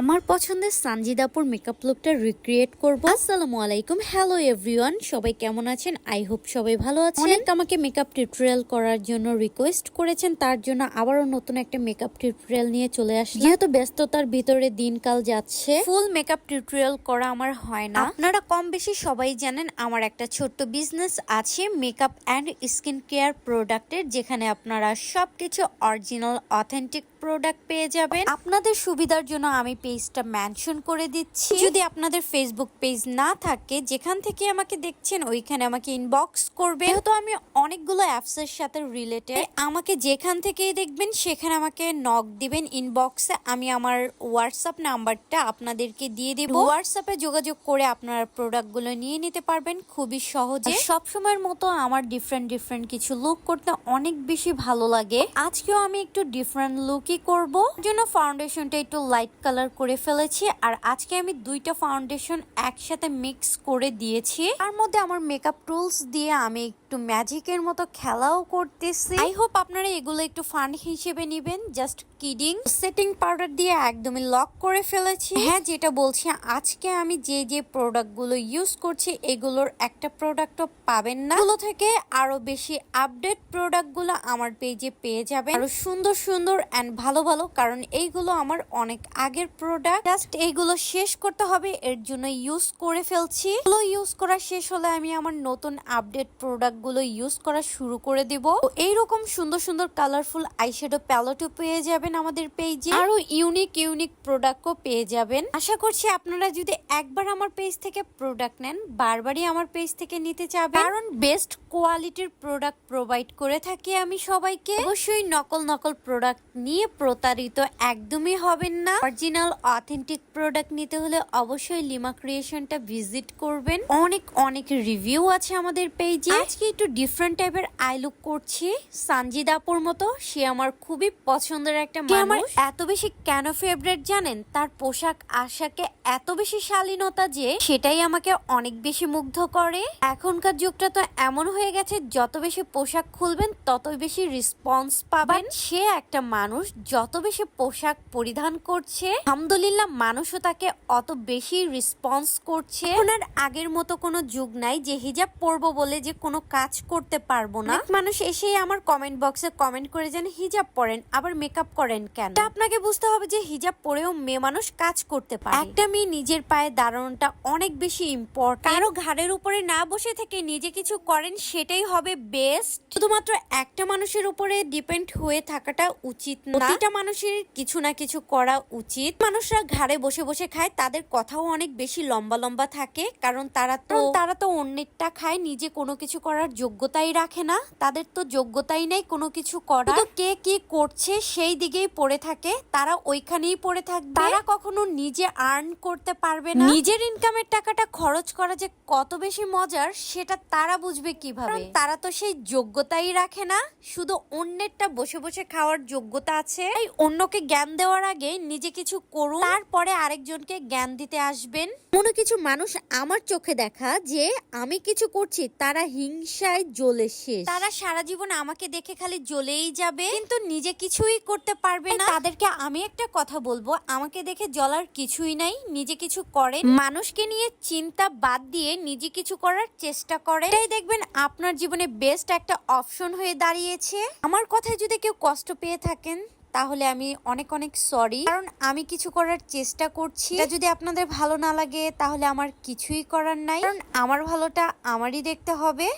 আমার পছন্দের সানজিদাপুর মেকআপ লুকটা রিক্রিয়েট করব। আসসালামু আলাইকুম। হ্যালো এভরিওয়ান সবাই কেমন আছেন? আই হোপ সবাই ভালো আছেন। অনেক। আমাকে মেকআপ টিউটোরিয়াল করার জন্য রিকোয়েস্ট করেছেন তার জন্য আবারও নতুন একটা মেকআপ টিউটোরিয়াল নিয়ে চলে আসলাম। যেহেতু ব্যস্ততার ভিতরে দিনকাল যাচ্ছে ফুল মেকআপ টিউটোরিয়াল করা আমার হয় না। আপনারা কম বেশি সবাই জানেন আমার একটা ছোট্ট বিজনেস আছে মেকআপ অ্যান্ড স্কিন কেয়ার প্রোডাক্টের যেখানে আপনারা সবকিছু অরিজিনাল অথেন্টিক প্রোডাক্ট পেয়ে যাবেন। আপনাদের সুবিধার জন্য আমি পেজটা মেনশন করে দিচ্ছি। যদি আপনাদের ফেসবুক পেজ না থাকে যেখান থেকে আমাকে দেখছেন ওইখানে আমাকে ইনবক্স করবে তো আমি অনেকগুলো অ্যাপসের সাথে রিলেটেড আমাকে যেখান থেকেই দেখবেন, সেখানে আমাকে নক দিবেন ইনবক্সে আমি আমার হোয়াটসঅ্যাপ নাম্বারটা আপনাদেরকে দিয়ে দিব। হোয়াটসঅ্যাপে যোগাযোগ করে আপনারা প্রোডাক্টগুলো নিয়ে নিতে পারবেন, খুবই সহজে। সব সময়ের মতো আমার ডিফারেন্ট ডিফারেন্ট কিছু লুক করতে অনেক বেশি ভালো লাগে। আজকেও আমি একটু ডিফারেন্ট লুকই করব। জন্য ফাউন্ডেশনটা একটু লাইট কালার করে ফেলেছি, আর আজকে আমি দুইটা ফাউন্ডেশন একসাথে মিক্স করে দিয়েছি। তার মধ্যে আমার মেকআপ টুলস দিয়ে আমি একটু ম্যাজিকের মতো খেলাও করতেছি। আই হোপ আপনারা এগুলো একটু ফান হিসেবে নেবেন জাস্ট কিডিং সেটিং পাউডার দিয়ে একদমই লক করে ফেলেছি। হ্যাঁ যেটা বলছি আজকে আমি যে যে প্রোডাক্টগুলো ইউজ করছি এগুলোর একটা প্রোডাক্টও পাবেন না। এগুলো থেকে আরও বেশি আপডেট প্রোডাক্টগুলো আমার পেজে পেয়ে যাবেন। আরও সুন্দর সুন্দর এন্ড ভালো ভালো কারণ এইগুলো আমার অনেক আগের প্রোডাক্ট জাস্ট এইগুলো শেষ করতে হবে এর জন্য ইউজ করে ফেলছি। এগুলো ইউজ করা শেষ হলে আমি আমার নতুন আপডেট প্রোডাক্টগুলো ইউজ করা শুরু করে দিব। এইরকম সুন্দর সুন্দর কালারফুল আইশ্যাডো প্যালেটও পেয়ে যাবেন আমাদের পেজে আরও ইউনিক ইউনিক প্রোডাক্টও পেয়ে যাবেন। আশা করছি আপনারা যদি একবার আমার পেজ থেকে প্রোডাক্ট নেন, বারবারই আমার পেজ থেকে নিতে চাবেন। কারণ বেস্ট কোয়ালিটির প্রোডাক্ট প্রোভাইড করে থাকি আমি সবাইকে। অবশ্যই নকল নকল প্রোডাক্ট নিয়ে প্রতারিত একদমই হবেন না। অরিজিনাল অথেন্টিক প্রোডাক্ট নিতে হলে অবশ্যই লিমা ক্রিয়েশনটা ভিজিট করবেন। অনেক অনেক রিভিউ আছে আমাদের পেজে আজকে একটু ডিফারেন্ট টাইপের আই লুক করছি। সানজিদাপুর মতো সে আমার খুবই পছন্দের একটা মানুষ আমার এত বেশি কেন ফেভারিট জানেন? তার পোশাক আশাকে এত বেশি শালীনতা যে সেটাই আমাকে অনেক বেশি মুগ্ধ করে। এখনকার যুগটা তো এমন হয়ে গেছে যত বেশি পোশাক খুলবেন ততই বেশি রেসপন্স পাবেন। সে একটা মানুষ যত বেশি পোশাক পরিধান করছে আলহামদুলিল্লাহ মানুষও তাকে অত বেশি রেসপন্স করছে। ওনার আগের মতো কোনো যুগ নাই যে হিজাব পরবো বলে যে কোনো কাজ করতে পারব না। মানুষ এসেই আমার কমেন্ট বক্সে কমেন্ট করে যেন হিজাব পরেন আবার মেকআপ করেন কেন? আপনাকে বুঝতে হবে যে হিজাব পরেও মেয়ে মানুষ কাজ করতে পারে। একটা মেয়ে নিজের পায়ে দাঁড়ানোটা অনেক বেশি ইম্পর্টেন্ট কারও ঘাড়ের উপরে না বসে থেকে নিজে কিছু করেন সেটাই হবে বেস্ট শুধুমাত্র একটা মানুষের উপরে ডিপেন্ড হয়ে থাকাটা উচিত না। প্রতিটা মানুষের কিছু না কিছু করা উচিত। মানুষরা ঘাড়ে বসে বসে খায় তাদের কথাও অনেক বেশি লম্বা লম্বা থাকে কারণ তারা তো তারা তো অন্যেরটা খায় নিজে কোনো কিছু করার যোগ্যতাই রাখে না তাদের তো যোগ্যতাই নেই কোনো কিছু করার। তো কে কি করছে সেই দিকেই পড়ে থাকে তারা ওইখানেই পড়ে থাকবে। তারা কখনো নিজে আর্ন করতে পারবে না। নিজের ইনকামের টাকাটা খরচ করা যে কত বেশি মজার সেটা তারা বুঝবে কীভাবে? তারা তো সেই যোগ্যতাই রাখে না শুধু অন্যেরটা বসে বসে খাওয়ার যোগ্যতা আছে। এই অন্যকে জ্ঞান দেওয়ার আগে নিজে কিছু করুন। তারপরে আরেকজনকে জ্ঞান দিতে আসবেন। কোনো কিছু মানুষ আমার চোখে দেখা যে আমি কিছু করছি তারা হিংসায় জ্বলে শেষ। তারা সারা জীবন আমাকে দেখে খালি জ্বলেই যাবে, কিন্তু নিজে কিছুই করতে পারবে না। তাদেরকে আমি একটা কথা বলব, আমাকে দেখে জ্বলার কিছুই নাই, নিজে কিছু করে মানুষকে নিয়ে চিন্তা বাদ দিয়ে নিজে কিছু করার চেষ্টা করে। এটাই দেখবেন আপনার জীবনে বেস্ট একটা অপশন হয়ে দাঁড়িয়েছে। আমার কথায় যদি কেউ কষ্ট পেয়ে থাকেন, তাহলে আমি অনেক অনেক সরি কারণ আমি কিছু করার চেষ্টা করছি। যদি আপনাদের ভালো না লাগে, তাহলে আমার কিছুই করার নাই। কারণ আমার ভালোটা আমারই দেখতে হবে।